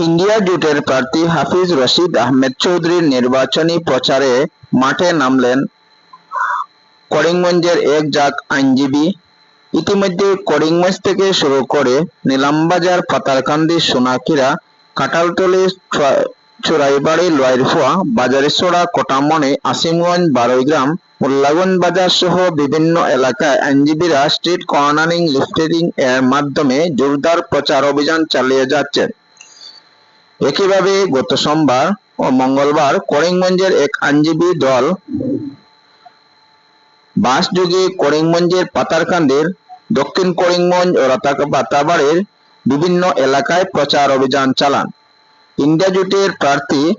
India জোটের প্রার্থী হাফিজ রশিদ আহমেদ চৌধুরীর নির্বাচনী প্রচারে মাঠে নামলেন করিমগঞ্জের এক জাক আইনজীবী। ইতিমধ্যে করিমগঞ্জ থেকে শুরু করে নিলামবাজার পাতারকান্দি সোনাকিরা কাঁঠালতলী চুয়া- চুরাইবাড়ি লোয়ারফুয়া বাজারিছড়া, কোটামণি, আসিমগঞ্জ বারৈগ্রাম মোল্লাগঞ্জ বাজার সহ বিভিন্ন এলাকায় আইনজীবীরা স্ট্রিট কর্নারিং লিফটেটিং এর মাধ্যমে জোরদার প্রচার অভিযান চালিয়ে যাচ্ছেন। একইভাবে গত সোমবার ও মঙ্গলবার করিমগঞ্জের এক আইনজীবী দল বাসযোগে করিমগঞ্জের পাতারকান্দির দক্ষিণ করিমগঞ্জ ও রাতা- বাতাবাড়ির বিভিন্ন এলাকায় প্রচার অভিযান চালান। ইন্ডিয়া জোটের প্রার্থী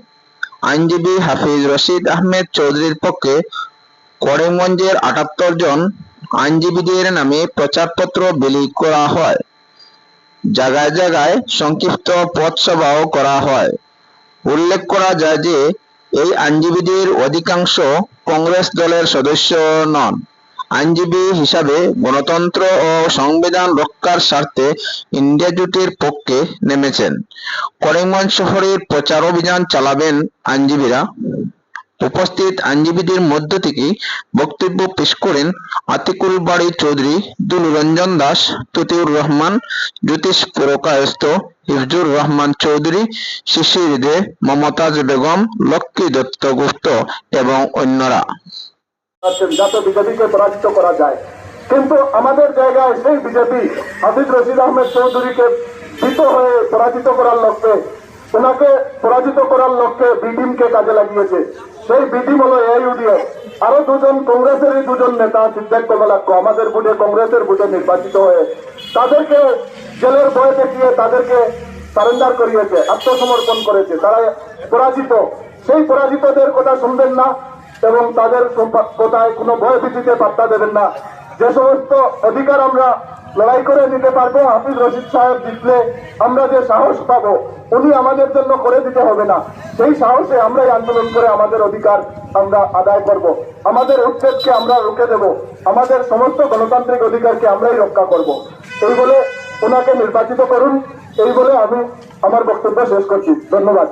আইনজীবী হাফিজ রশিদ আহমেদ চৌধুরীর পক্ষে করিমগঞ্জের আটাত্তর জন আইনজীবীদের নামে প্রচারপত্র বিলি করা হয়। জায়গায় জায়গায় সংক্ষিপ্ত পথসভাও করা হয়। উল্লেখ করা যায় যে, এই আইনজীবীদের অধিকাংশ কংগ্রেস দলের সদস্য নন। আইনজীবী হিসাবে গণতন্ত্র ও সংবিধান রক্ষার স্বার্থে ইন্ডিয়া জোটের পক্ষে নেমেছেন। করিমগঞ্জ শহরের প্রচার অভিযান চালাবেন আইনজীবীরা। উপস্থিত আইনজীবীদের মধ্য থেকে বক্তব্য পেশ করেন আতিকুল বাড়ি চৌধুরী, দুলুরঞ্জন দাস, ততিউর রহমান, জ্যোতিষ পুরকায়স্থ, হিফজুর রহমান চৌধুরী, শিশির দে, মমতাজ বেগম, লক্ষ্মী দত্ত গুপ্ত এবং অন্যরা। যাতে বিজেপিকে পরাজিত করা যায়। কিন্তু আমাদের জায়গায় সেই বিজেপি হাফিজ রশিদ আহমেদ চৌধুরীকে ভীত হয়ে পরাজিত করার লক্ষ্যে, ওনাকে পরাজিত করার লক্ষ্যে বিডিমকে কাজে লাগিয়েছে। সেই বিধি হলো ইউডিও আরও দুজন কংগ্রেসেরই দুজন নেতা সিদ্ধার্থ কমলাক্ষ আমাদের বুটে কংগ্রেসের বুটে নির্বাচিত হয়ে তাদেরকে জেলের বয়ে দেখিয়ে তাদেরকে সারেন্ডার করিয়েছে, আত্মসমর্পণ করেছে। তারা পরাজিত। সেই পরাজিতদের কথা শুনবেন না এবং তাদের কোথায় কোনো ভয় ভীতিতে বার্তা দেবেন না। যে সমস্ত অধিকার আমরা লড়াই করে নিতে পারব, হাফিজ রশিদ সাহেব জিতলে আমরা যে সাহস পাবো, উনি আমাদের জন্য করে দিতে হবে না। সেই সাহসে আমরাই আন্দোলন করে আমাদের অধিকার আমরা আদায় করব। আমাদের উচ্ছেদকে আমরা রুখে দেব। আমাদের সমস্ত গণতান্ত্রিক অধিকারকে আমরাই রক্ষা করব। এই বলে ওনাকে নির্বাচিত করুন। এই বলে আমি আমার বক্তব্য শেষ করছি। ধন্যবাদ।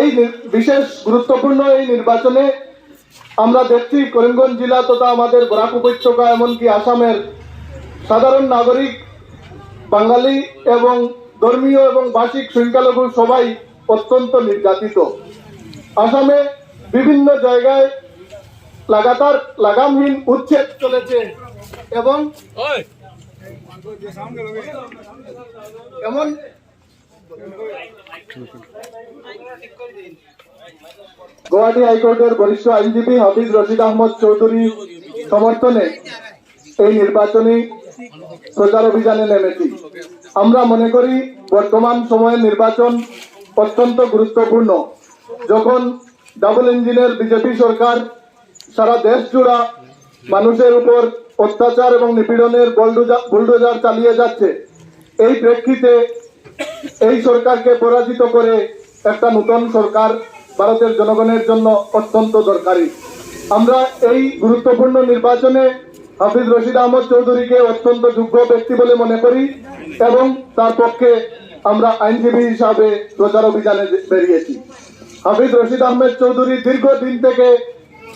এই বিশেষ গুরুত্বপূর্ণ এই নির্বাচনে আমরা দেখছি করিমগঞ্জ জেলা তথা আমাদের বরাক উপত্যকা, এমনকি আসামের সাধারণ নাগরিক, বাঙালি এবং ধর্মীয় এবং ভাষিক সংখ্যালঘু সবাই অত্যন্ত নির্যাতিত। আসামে বিভিন্ন জায়গায় লাগাতার লাগামহীন উচ্ছেদ চলেছে এবং এমন গুয়াহাটি হাইকোর্টের বরিষ্ঠ আইনজীবী হাফিজ রশিদ আহমদ চৌধুরী সমর্থনে এই নির্বাচনী প্রচার অভিযানে নেমেছি। আমরা মনে করি, বর্তমান সময়ে নির্বাচন অত্যন্ত গুরুত্বপূর্ণ। যখন ডাবল ইঞ্জিনের বিজেপি সরকার সারা দেশ জুড়া মানুষের উপর অত্যাচার এবং নিপীড়নের বুলডোজার চালিয়ে যাচ্ছে, এই প্রেক্ষিতে এই সরকারকে পরাজিত করে একটা নতুন সরকার ভারতের জনগণের জন্য অত্যন্ত দরকারি। আমরা এই গুরুত্বপূর্ণ নির্বাচনে হাফিজ রশিদ আহমদ চৌধুরীকে অত্যন্ত যোগ্য ব্যক্তি বলে মনে করি এবং তার পক্ষে আমরা আইনজীবী হিসাবে প্রচার অভিযানে বেরিয়েছি। হাফিজ রশিদ আহমেদ চৌধুরী দীর্ঘদিন থেকে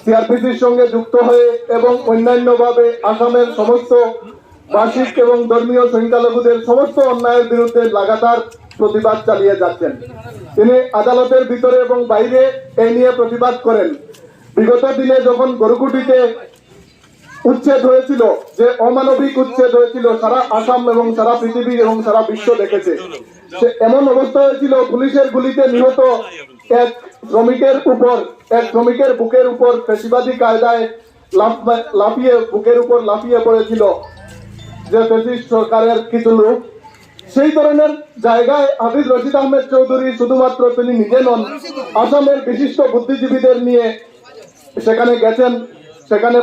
সিআরপিসির সঙ্গে যুক্ত হয়ে এবং অন্যান্যভাবে আসামের সমস্ত ভাষিক এবং ধর্মীয় সংখ্যালঘুদের সমস্ত অন্যায়ের বিরুদ্ধে লাগাতার প্রতিবাদ চালিয়ে যাচ্ছেন। তিনি আদালতের ভিতরে এবং বাইরে এই নিয়ে প্রতিবাদ করেন। বিগত দিনে যখন গরুকুটিতে উচ্ছেদ হয়েছিল, যে অমানবিক উচ্ছেদ হয়েছিল, সারা আসাম এবং সারা পৃথিবী এবং সারা বিশ্ব দেখেছে। সে এমন অবস্থা হয়েছিল, পুলিশের গুলিতে নিহত এক শ্রমিকের উপর, এক শ্রমিকের বুকের উপর পেশিবাদী কায়দায় লাফ- লাফিয়ে, বুকের উপর লাফিয়ে পড়েছিল। যে ব্রিটিশ সরকারের কিছু লোক, সেই ধরনের জায়গায় হাফিজ রশিদ আহমেদ চৌধুরী শুধুমাত্র তিনি নিজে নন, আসামের বিশিষ্ট বুদ্ধিজীবীদের নিয়ে সেখানে গেছেন, সেখানে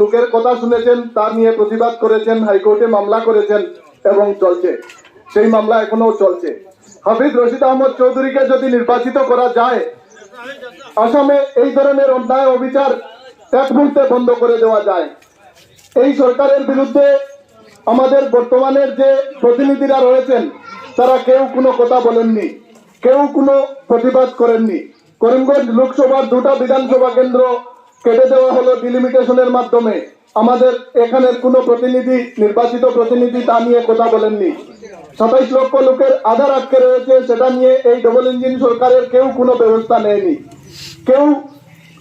লোকের কথা শুনেছেন তার নিয়ে প্রতিবাদ করেছেন, হাইকোর্টে মামলা করেছেন এবং চলছে। সেই মামলা এখনও চলছে। হাফিজ রশিদ আহমদ চৌধুরীকে যদি নির্বাচিত করা যায়, আসামে এই ধরনের অন্যায় অবিচার এক মুহূর্তে বন্ধ করে দেওয়া যায়। এই সরকারের বিরুদ্ধে আমাদের বর্তমানের যে প্রতিনিধিরা রয়েছেন, তারা কেউ কোনো কথা বলেননি, কেউ কোনো প্রতিবাদ করেননি। করিমগঞ্জ লোকসভার দুটা বিধানসভা কেন্দ্র কেটে দেওয়া হলো ডিলিমিটেশনের মাধ্যমে। আমাদের এখানের কোনো প্রতিনিধি, নির্বাচিত প্রতিনিধি তা নিয়ে কথা বলেননি। সাতাইশ লক্ষ লোকের আধার আটকে রয়েছে, সেটা নিয়ে এই ডবল ইঞ্জিন সরকারের কেউ কোনো ব্যবস্থা নেয়নি। কেউ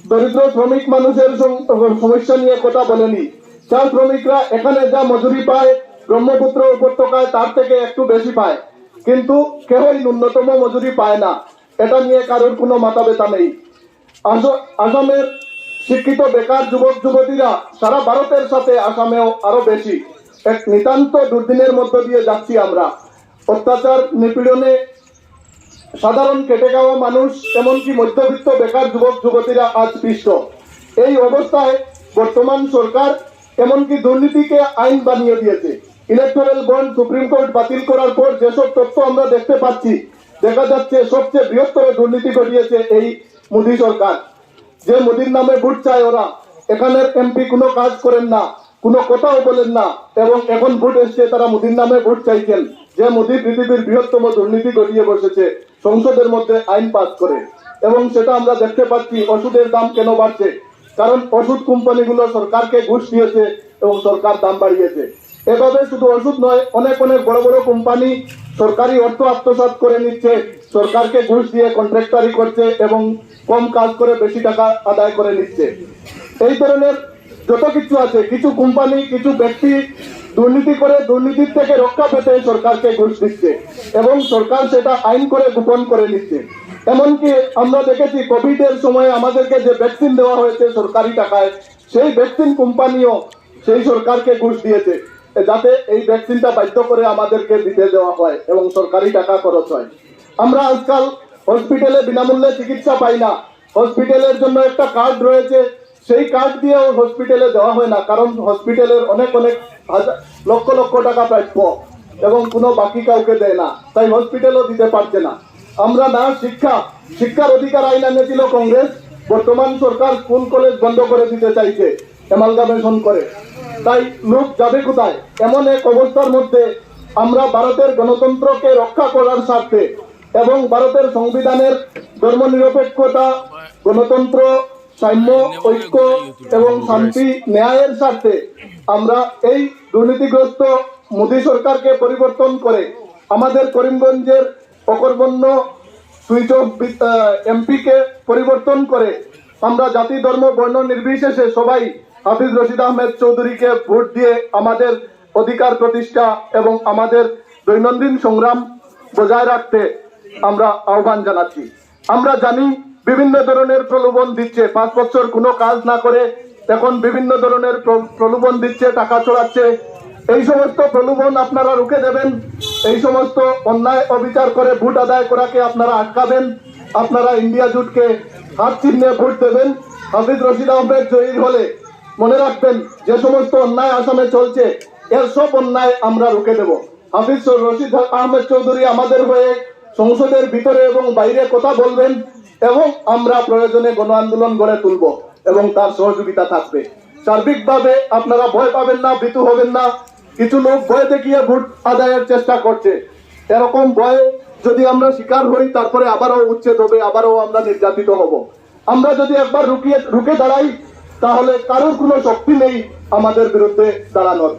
দরিদ্র শ্রমিক মানুষের সম- সমস্যা নিয়ে কথা বলেনি। চা শ্রমিকরা এখানে যা মজুরি পায়, ব্রহ্মপুত্র উপত্যকায়, তার থেকে একটু বেশি পায়। কিন্তু কেউই ন্যূনতম মজুরি পায় না। এটা নিয়ে কারোর কোনো মাথা ব্যথা নেই আসামের শিক্ষিত বেকার যুবক, যুবতীরা সারা ভারতের সাথে আসামেও আরও বেশি। এক নিতান্ত দুর্দিনের মধ্য দিয়ে যাচ্ছি আমরা। অত্যাচার, নিপীড়নে সাধারণ কেটে খাওয়া মানুষ, এমনকি মধ্যবিত্ত বেকার যুবক, যুবতীরা আজ পিষ্ট। এই অবস্থায় বর্তমান সরকার এমনকি দুর্নীতিকে আইন বানিয়ে দিয়েছে। ইলেকট্রাল বন্ড সুপ্রিম কোর্ট বাতিল করার পর যেসব তথ্য আমরা দেখতে পাচ্ছি, দেখা যাচ্ছে সবচেয়ে বৃহত্তর দুর্নীতি ঘটিয়েছে এই মোদী সরকার। যে মোদির নামে ভোট চায় ওরা। এখানের এমপি কোনো কাজ করেন না, কোনো কথাও বলেন না, এবং এখন ভোট এসছে, তারা মোদির নামে ভোট চাইছেন। যে মোদী পৃথিবীর বৃহত্তম দুর্নীতি ঘটিয়ে বসেছে, সংসদের মধ্যে আইন পাস করে। এবং সেটা আমরা দেখতে পাচ্ছি, ওষুধের দাম কেন বাড়ছে? কারণ ওষুধ কোম্পানিগুলো সরকারকে ঘুষ দিয়েছে এবং সরকার দাম বাড়িয়েছে। এভাবে শুধু ওষুধ নয়, অনেক অনেক বড় বড় কোম্পানি সরকারি অর্থ আত্মসাৎ করে নিচ্ছে, সরকারকে ঘুষ দিয়ে কন্ট্রাক্টারি করছে এবং কম কাজ করে বেশি টাকা আদায় করে নিচ্ছে। এই ধরনের যত কিছু আছে, কিছু কোম্পানি, কিছু ব্যক্তি দুর্নীতি করে দুর্নীতির থেকে রক্ষা পেতে সরকারকে ঘুষ দিচ্ছে এবং সরকার সেটা আইন করে গোপন করে নিচ্ছে। এমনকি আমরা দেখেছি কোভিড এর সময় আমাদেরকে যে ভ্যাকসিন দেওয়া হয়েছে সরকারি টাকায়, সেই ভ্যাকসিন কোম্পানিও সেই সরকারকে ঘুষ দিয়েছে যাতে এই ভ্যাকসিনটা বাধ্য করে আমাদেরকে দিতে দেওয়া হয় এবং সরকারি টাকা খরচ হয়। আমরা আজকাল হসপিটালে বিনামূল্যে চিকিৎসা পাই না। হসপিটালের জন্য একটা কার্ড রয়েছে, সেই কার্ড দিয়েও হসপিটালে দেওয়া হয় না, কারণ হসপিটালের অনেক অনেক লক্ষ লক্ষ টাকা প্রাপ্য এবং কোনো বাকি কাউকে দেয় না, তাই হসপিটালও দিতে পারছে না। আমরা না শিক্ষা, শিক্ষার অধিকার আইন এনেছিল কংগ্রেস, বর্তমান সরকার স্কুল, কলেজ বন্ধ করে দিতে চাইছে, এমালগামেশন করে। তাই লোক যাবে কোথায়? এমন এক অবস্থার মধ্যে আমরা ভারতের গণতন্ত্রকে রক্ষা করার স্বার্থে এবং ভারতের সংবিধানের ধর্মনিরপেক্ষতা, গণতন্ত্র, সাম্য, ঐক্য এবং শান্তি, ন্যায়ের স্বার্থে আমরা এই দুর্নীতিগ্রস্ত মোদী সরকারকে পরিবর্তন করে আমাদের করিমগঞ্জের অকর্বণ্য সুইচ অফ এমপিকে পরিবর্তন করে। আমরা জাতি, ধর্ম, বর্ণ নির্বিশেষে সবাই হাফিজ রশিদ আহমেদ চৌধুরীকে ভোট দিয়ে আমাদের অধিকার প্রতিষ্ঠা এবং আমাদের দৈনন্দিন সংগ্রাম বজায় রাখতে আমরা আহ্বান জানাচ্ছি। আমরা জানি বিভিন্ন ধরনের প্রলোভন দিচ্ছে। পাঁচ বছর কোনো কাজ না করে এখন বিভিন্ন ধরনের প্রলোভন দিচ্ছে, টাকা চড়াচ্ছে এই সমস্ত প্রলোভন আপনারা রুখে দেবেন। এই সমস্ত অন্যায় অবিচার করে ভোট আদায় করাকে আপনারা আটকাবেন। আপনারা ইন্ডিয়া জুটকে হাত চিহ্নে ভোট দেবেন। হাফিজ রশিদ আহমেদ জয়ীর হলে মনে রাখবেন, যে সমস্ত অন্যায় আসামে চলছে, এর সব অন্যায় আমরা রুখে দেব। হাফিজ রশিদ আহমেদ চৌধুরী আমাদের হয়ে সংসদের ভিতরে এবং বাইরে কথা বলবেন এবং আমরা প্রয়োজনে গণ আন্দোলন গড়ে তুলব এবং তার সহযোগিতা থাকবে। সার্বিকভাবে আপনারা ভয় পাবেন না, ভীতু হবেন না। কিছু লোক ভয় দেখিয়ে ভোট আদায়ের চেষ্টা করছে। এরকম ভয়ে যদি আমরা শিকার হই, তারপরে আবারও উচ্ছেদ হবে, আবারও আমরা নির্যাতিত হব। আমরা যদি একবার রুকিয়ে রুকে দাঁড়াই, তাহলে কারোর কোনো শক্তি নেই আমাদের বিরুদ্ধে দাঁড়ানোর।